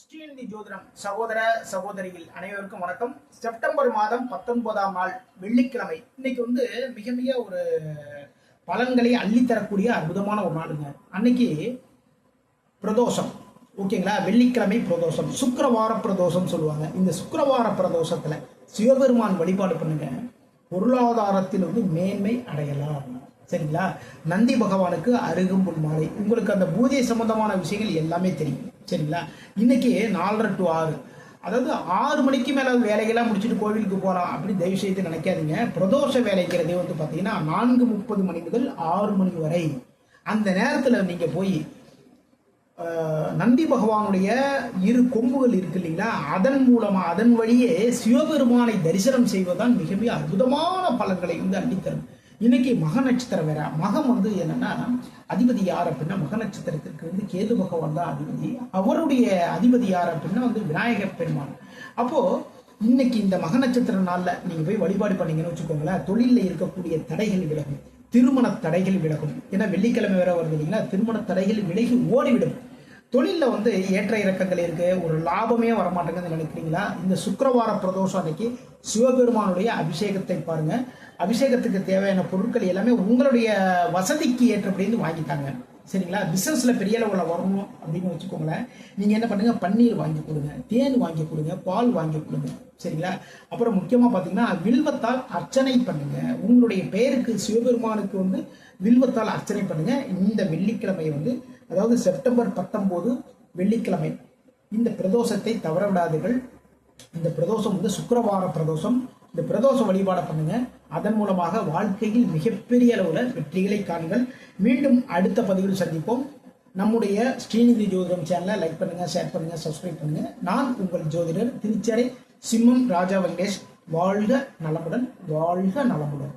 ஸ்ரீநிதி ஜோதிடம் சகோதர சகோதரிகள் அனைவருக்கும் வணக்கம். செப்டம்பர் மாதம் பத்தொன்பதாம் நாள் வெள்ளிக்கிழமை. இன்னைக்கு வந்து மிக மிக ஒரு பலன்களை அள்ளித்தரக்கூடிய அற்புதமான ஒரு நாளுங்க. அன்னைக்கு பிரதோஷம். ஓகேங்களா? வெள்ளிக்கிழமை பிரதோஷம். சுக்கரவார பிரதோஷம் சொல்லுவாங்க. இந்த சுக்கரவார பிரதோஷத்துல சிவபெருமான் வழிபாடு பண்ணுங்க. பொருளாதாரத்தில் வந்து மேன்மை அடையலாம். சரிங்களா? நந்தி பகவானுக்கு அருகம்புல் மாலை உங்களுக்கு அந்த பூஜை சம்பந்தமான விஷயங்கள் எல்லாமே தெரியும். சரிங்களா? இன்னைக்கு நாலரை டு ஆறு. அதாவது ஆறு மணிக்கு மேலே வேலைகள்லாம் முடிச்சுட்டு கோவிலுக்கு போகலாம் அப்படின்னு தயவு செய்து நினைக்காதீங்க. பிரதோஷ வேலைங்கிறதே வந்து பார்த்தீங்கன்னா நான்கு முப்பது மணி முதல் ஆறு மணி வரை. அந்த நேரத்தில் நீங்கள் போய் நந்தி பகவானுடைய இரு கொம்புகள் இருக்கு இல்லைங்களா? அதன் மூலமாக அதன் வழியே சிவபெருமானை தரிசனம் செய்வதுதான் மிக மிக அற்புதமான பலன்களை வந்து அள்ளித்தரும். இன்னைக்கு மக நட்சத்திரம் வேற. மகம் வந்து என்னன்னா அதிபதி யார் அப்படின்னா மக நட்சத்திரத்திற்கு வந்து கேது பகவான் தான் அதிபதி. அவருடைய அதிபதி யார் அப்படின்னா வந்து விநாயகர் பெருமான் அப்போ இன்னைக்கு இந்த மக நட்சத்திர நாளில் நீங்க போய் வழிபாடு பண்ணீங்கன்னு வச்சுக்கோங்களேன் தொழிலில் இருக்கக்கூடிய தடைகள் விலகும். திருமண தடைகள் விலகும். ஏன்னா வெள்ளிக்கிழமை வேற வருது இல்லைங்களா? திருமண தடைகள் விலகி ஓடிவிடும். தொழிலில் வந்து ஏற்ற இறக்கங்கள் இருக்குது ஒரு லாபமே வரமாட்டேங்குதுன்னு நினைக்கிறீங்களா? இந்த சுக்கரவார பிரதோஷம் அன்னைக்கு சிவபெருமானுடைய அபிஷேகத்தை பாருங்கள் அபிஷேகத்துக்கு தேவையான பொருட்கள் எல்லாமே உங்களுடைய வசதிக்கு ஏற்றபடின்னு வாங்கிட்டாங்க சரிங்களா? பிஸ்னஸில் பெரிய அளவில் வரணும் அப்படின்னு வச்சுக்கோங்களேன். நீங்கள் என்ன பண்ணுங்கள் பன்னீர் வாங்கி கொடுங்க. தேன் வாங்கி கொடுங்க. பால் வாங்கி கொடுங்க. சரிங்களா? அப்புறம் முக்கியமாக பார்த்தீங்கன்னா வில்வத்தால் அர்ச்சனை பண்ணுங்கள் உங்களுடைய பெயருக்கு சிவபெருமானுக்கு வந்து வில்வத்தால் அர்ச்சனை பண்ணுங்கள் இந்த வெள்ளிக்கிழமை வந்து அதாவது செப்டம்பர் பத்தொம்போது வெள்ளிக்கிழமை. இந்த பிரதோஷத்தை தவற விடாதீர்கள் இந்த பிரதோஷம் வந்து சுக்கரவார பிரதோஷம். இந்த பிரதோஷ வழிபாடு பண்ணுங்க. அதன் மூலமாக வாழ்க்கையில் மிகப்பெரிய அளவில் வெற்றிகளை காணுங்கள் மீண்டும் அடுத்த பதிவில் சந்திப்போம். நம்முடைய ஸ்ரீநிதி ஜோதிடம் சேனலை லைக் பண்ணுங்க ஷேர் பண்ணுங்க சப்ஸ்கிரைப் பண்ணுங்க. நான் உங்கள் ஜோதிடர் திருச்சரை சிம்மம் ராஜா வெங்கடேஷ். வாழ்க நலமுடன் வாழ்க நலமுடன்.